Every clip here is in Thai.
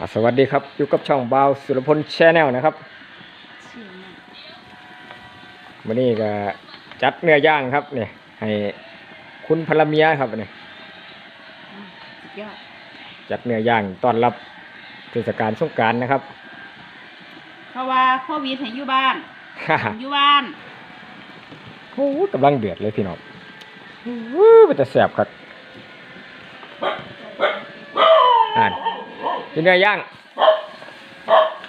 อะสวัสดีครับ อยู่กับช่องบาวสุรพลแชนแนลนะครับวันนี้ก็จัดเนื้อย่างครับเนี่ยให้คุณพลเมียครับเนี่ยสุดยอดจัดเนื้อย่างต้อนรับเทศกาลสงกรารนะครับ เพราะว่าโควิดให้อยู่บ้าน อยู่บ้านโอ้กำลังเดือดเลยพี่น้องอู้มันจะแสบครับอ่าน กินเนื้อย่าง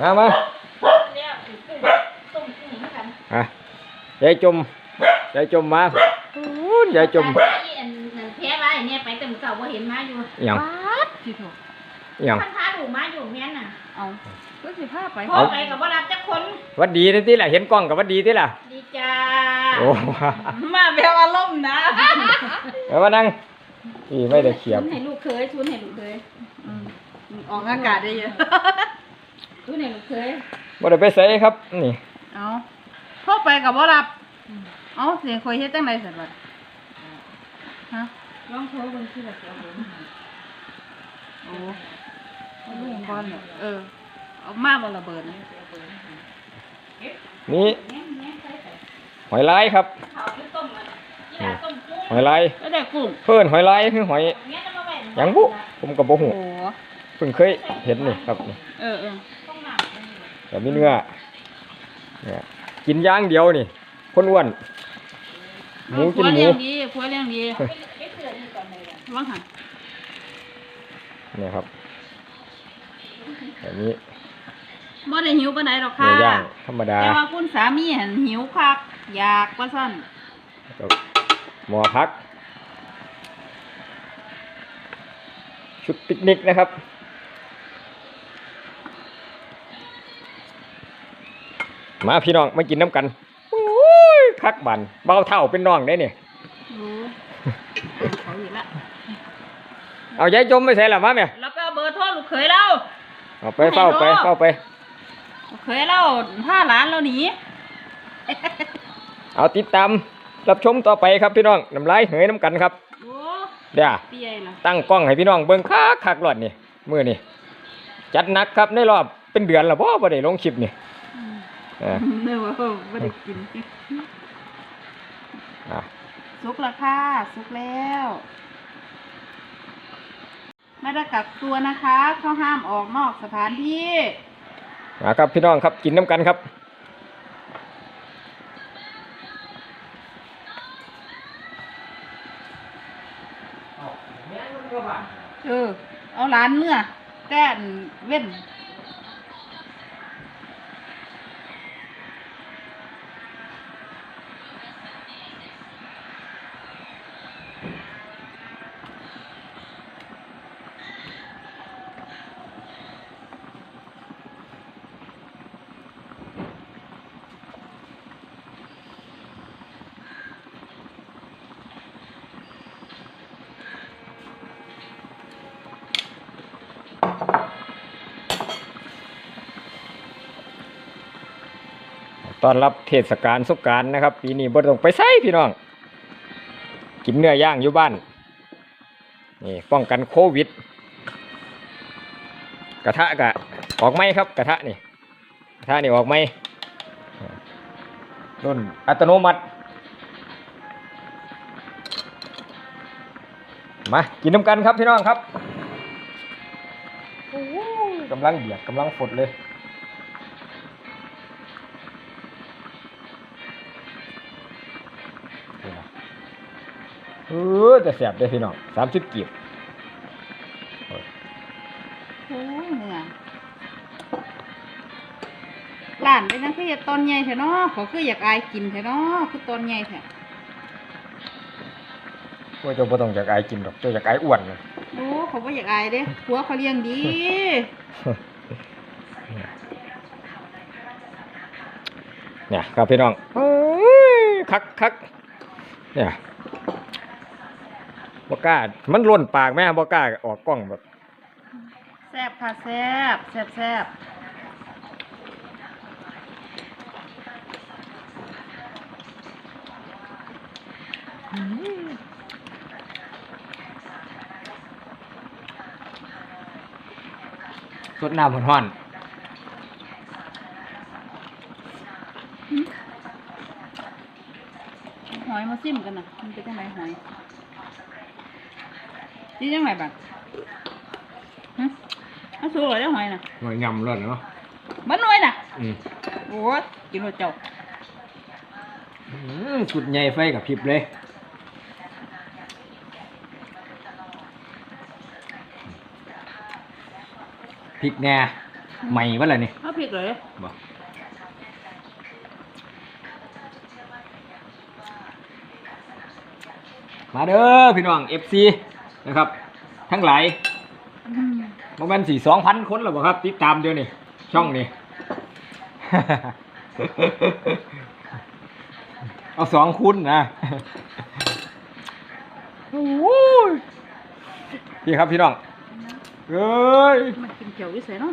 มามาต้มกุ้งกันอะยายจมยายจมมาอู้ยายจมอันแพ้ไว้เนี่ยไปแต่มื้อเก่าบ่เห็นมาอยู่อหย่างวัดสิโถอหย่างท่านพาดูมาอยู่แม่นน่ะ เอาก็สิพาไปโทรไปก็บ่รับจักคนหวัดดีที่ที่ล่ะเห็นกล้องกับวัดดีที่ล่ะ ดีจ้าโอ้มาแววอารมณ์นะแล้วมานั่งอีไม่ได้เขียบชุนให้ลูกเคยชุนให้ลูกเคย อืมออกอากาศได้เยอะชุนให้ลูกเคยบ่ได้ไปใส่ครับ นี่เอาเข้าไปกับว่ารับ เอาเสียงคุยเฮ็ดจังไดสัตว์บัดฮะลองโทรเบิ่งสิว่าสิเอาเบอร์มาให้โอ้เอาลูกก่อนเนี่ยเออเอามาบ่ระเบิดนะนี่แม่นแม่นใส่ไปหอยลายครับข้าวหรือต้มมันกีฬาต้มกุ้งหอยลายแล้วได้กุ้งเพิ่นหอยลายคือหอยแม่นจะมาไว้หยังบุผมก็บ่ฮู้โอ้ เพิ่งเคยเห็นนี่ครับนี่เออเออต้องน้ำมันอยู่แต่มีเนื้อเนี่ยกินอย่างเดียวนี่ คนอ้วนหมูกินหมูผัวเลี้ยงดีผัวเลี้ยงดีไปไปเสือนี่ก่อนเลยอะว่างหันเนี่ยครับแบบนี้บ่ได้หิวปานใดหรอกเนื้ค่ะอย่างธรรมดาแต่ว่าคุณสามีหันหิวคักอยากว่าซั่นแล้วก็หมอพัก ชุดปิกนิกนะครับ มาพี่น้องมากินน้ำกันโอ้ยคักบันเบาเท่าเป็นน้องได้เนี่ยโอ้เขาอีกละเอายายจมไปใส่ละมาแม่แล้วไปเอาเบอร์โทรลูกเขยเราเอาไปเฝ้าไปเฝ้าไปลูกเขยเราพาหลานเราหนีเอาติดตามรับชมต่อไปครับพี่น้องน้ำลายเหยน้ำกันครับโอ้เดี๋ยวเปียล่ะตั้งกล้องให้พี่น้องเบิ่งคักคักรอดนี่มือนี่จัดหนักครับในรอบเป็นเดือนแล้วบ่บ่ได้ลงคลิปนี่ เออเนื้อว่าไม่ได้กินอะสุกแล้วค่ะสุกแล้ว ไม่ได้กักตัวนะคะเขาห้ามออกนอกสถานที่มาครับพี่น้องครับกินน้ำกันครับเออเอาหลานเมื่อแก้นเว้น ตอนรับเทศกาลสงกรารนะครับปีนี้บ่ต้องไปไสพี่น้อง กินเนื้อย่างอยู่บ้านนี่ป้องกันโควิด กระทะกะออกไหมครับกระทะนี่กระทะนี่ออกไหมรุ่นอัตโนมัติ มากินน้ำกันครับพี่น้องครับกำลังเดือดกำลังฝดเลย เออจะแสบได้อพี่น้องสามสิบกีบโอ้ยเนื้อหลานเป็นนังคืออยากตอนใหญ่แท้เนาะเขาคืออยากอายกินแท้เนาะคือตอนใหญ่แท้ว่าเจ้าบ่ต้องอยากอายกินหรอกเจ้าอยากอายอ้วนเลยโอ้เขาบ่อยากอายเด้ผัวเขาเลี้ยงดีเนี่ยครับพี่น้องเอ้ยคักคักเนี่ย บ่กล้า มันล้นปากแม่บ่กล้าออกกล้องแบบแซ่บค่ะแซ่บแซ่บแซ่บสดน้ำร้อนหอยมาซิมกันนะมันเป็นยังไงหอย นี่ยังไงบ้างฮะเอาสู้เลยหอยน่ะๆหน่อยยำร้อนเนาะมันน้อยน่ะ อืมโอ้ยกินหัวเจ้าอืมสุดใหญ่ไฟกับพริบเลยพริกแหน่ใหม่วะล่ะนี่เอาพริกเลยบ่มาเด้อพี่น้อง FC นะครับ ทั้งหลายอืมโมเมนสี่สองพันคนหรอเปล่าครับ ติดตามเดียวนี่ช่องนี้ เอาสองคุณนะโอ้ยพี่ครับพี่น้องเอ้ย มันกินเขียววิเศษเนาะ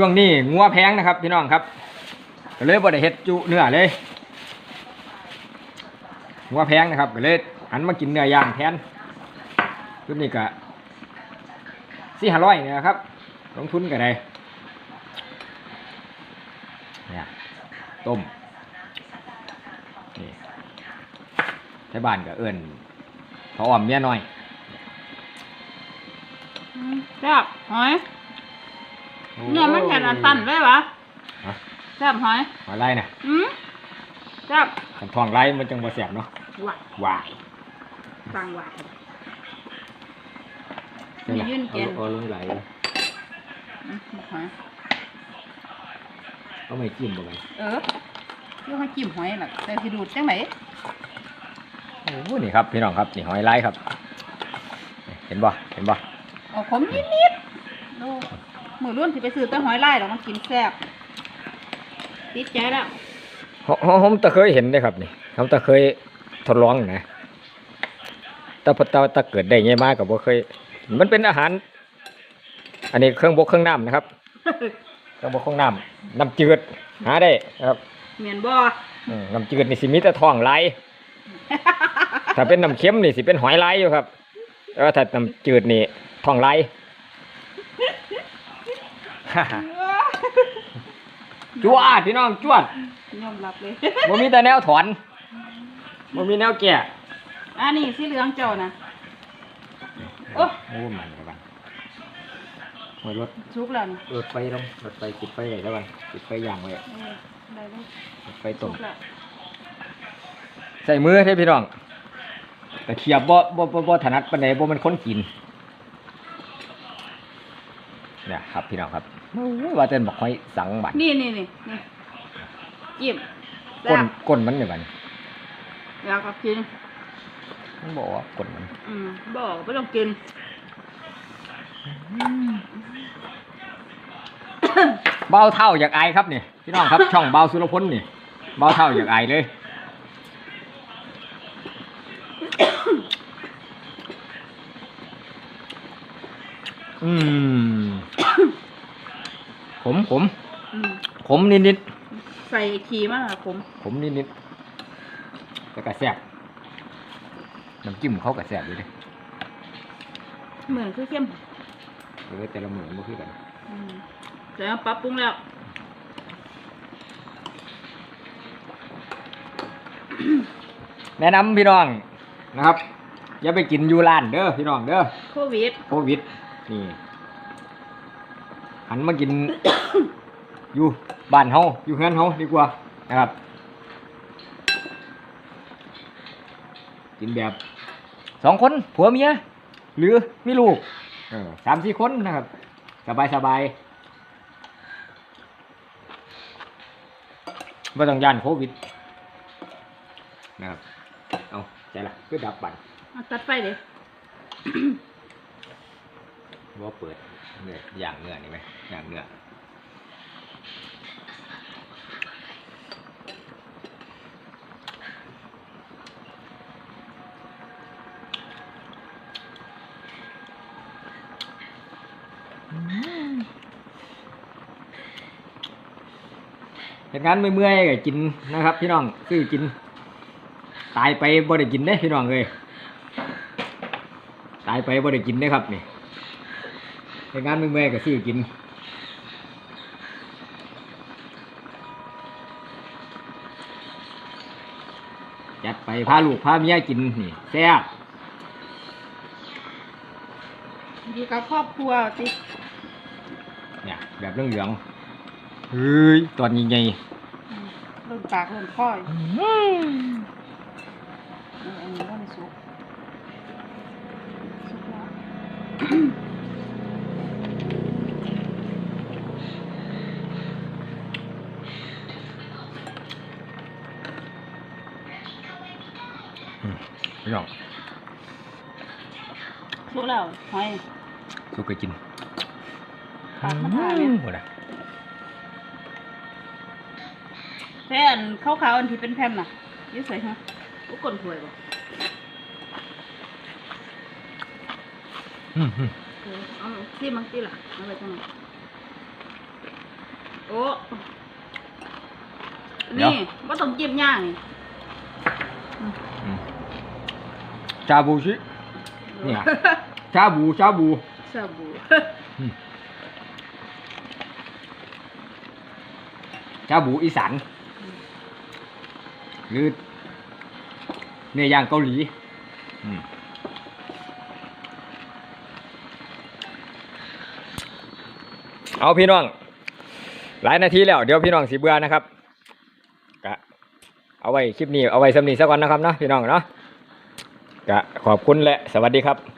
ช่วงนี้งัวแพงนะครับพี่น้องครับก็เลยบ่ได้เฮ็ดจุเนื้อเลยงัวแพงนะครับก็เลยหันมากินเนื้อย่างแทนชุดนี้ก็สี่ห้าร้อยเนี่ยนะครับลงทุนก็ได้เนี่ยต้มนี่ใช้บ้านก็เอิ้นเขาอ้อมเมียน้อยแซ่บหอย เนื้อมันแข็งอันตันเลยวะฮะ แซ่บหอยหอยไล่น่ะอืมแซ่บขันทองไล่มันจังบ่แสบเนาะหวานหวายฟังหวานนี่ล่ะมียื่นแกนเอาลงไหลอืมหอย เอาไม่จิ้มบ่ไปเออเรียกว่าจิ้มหอยล่ะแต่สิดูดจังไหนโอ้โหนี่ครับพี่น้องครับนี่หอยไล่ครับ เห็นบ่เห็นบ่เอาขมนิดๆดู มือรุ่นที่ไปซื้อแต้หอยลายหรอกมันกินแซ่บติดใจแล้วผมผมผมตะเคยเห็นได้ครับนี่ผมตะเคยทดลองนะแต่พอตาตะเกิดได้ไงมากกับบ่เคย มันเป็นอาหาร อันนี้เครื่องบกเครื่องน้ำนะครับ เครื่องบกเครื่องน้ำน้ำจืดหาได้นะครับเหมียนบ่อืมน้ำจืดนี่สิมีแต่ท้องไหลถ้าเป็นน้ำเค็มนี่สิเป็นหอยไหลอยู่ครับแต่ว่าถ้าน้ำจืดนี่ท้องไหล จวดพี่น้องจวดยอมรับเลยบ่มีแต่แนวถอนบ่มีแนวแก่อันนี้สีเหลืองเจ้านะโอ้โอ้มันครับหอยรถชุกแล้วนี่รถไฟลงรถไฟติดไฟไว้แล้วกันติดไฟย่างไว้เออได้แล้วรถไฟชุต้มกแล้วใส่มือให้พี่น้องแต่เขียบบ่บ่บ่บ่ถนัดปานใดบ่มันคนกิน เนี่ยครับพี่น้องครับโอ้ยว่าแต่บอกหอยสังบัดนี่นี่นี่นี่จิ้มก้นแซ่บก้นมันเนี่ยบัดอยากกับกินมันบอกว่าก้นมัน อืมบอกไม่ต้องกินเบาเท่าอยากอายครับนี่พี่น้องครับ ช่องเบาสุรพลนี่เบาเท่าอยากอายเลยอืม ขมขมอืมขมนิดนิดใส่ขีมากผมๆขมนิดนิดแต่กระแซบน้ำจิ้มเขากระแซบอยู่เลยเหมือนคือเข้มเออแต่ละมือมันคือกันอืมแต่ว่าปรับปรุงแล้วแนะนำพี่น้องนะครับ อย่าไปกินอยูร้านเด้อพี่น้องเด้อโควิดโควิดนี่ หันมากิน อยู่บ้านเฮาอยู่เฮือนเฮาดีกว่านะครับ กินแบบสองคนผัวเมียหรือมีลูกเออสามสี่คนนะครับ สบายสบายไม่ต้องย่านโควิดนะครับเอาใจละเพื่อดับบัตรเอาตัดไฟเลยว่าเปิด เนี่ยอย่างเนื้อนี่ไหมอย่างเนื้อเหตุการณ์เมื่อยๆก็กินนะครับ พี่น้องคือกิน ตายไปบ่ได้กินได้พี่น้องเลยตายไปบ่ได้กินได้ครับนี่ เหตุงานไม่เมื่อยๆก็ซื้อกินจัดไปพาลูกพาเมียกินนี่แซ่บอยู่กับครอบครัวติเนี่ยแบบเหลืองๆเฮ้ยตอนใหญ่เริ่มปากเริ่มค่อยๆเอออันนี้ก็ไม่สุกสุกแล้ว พี่น้องสุกแล้วหอยสุกก็กินปากมันหายเนี่ยหมดอะแผ่นขาวๆอันที่เป็นแผ่นน่ะอยี่ใส่ฮะอุกกลถวยบ่อืมอืมเออเอาซีมังตีล่ะเอาไปจังไหนโอ้นี่ว่าต้องจิ้มย่างนี่ อืม ชาบูชิ เนี่ย ชาบูชาบู ชาบูชาบูอีสานหรือเนื้อย่างเกาหลีอืมเอาพี่น้อง หลายนาทีแล้ว เดี๋ยวพี่น้องสิเบื่อนะครับกะเอาไว้คลิปนี้เอาไว้สำนีสักวันนะครับเนาะพี่น้องเนาะ ก็ขอบคุณและสวัสดีครับ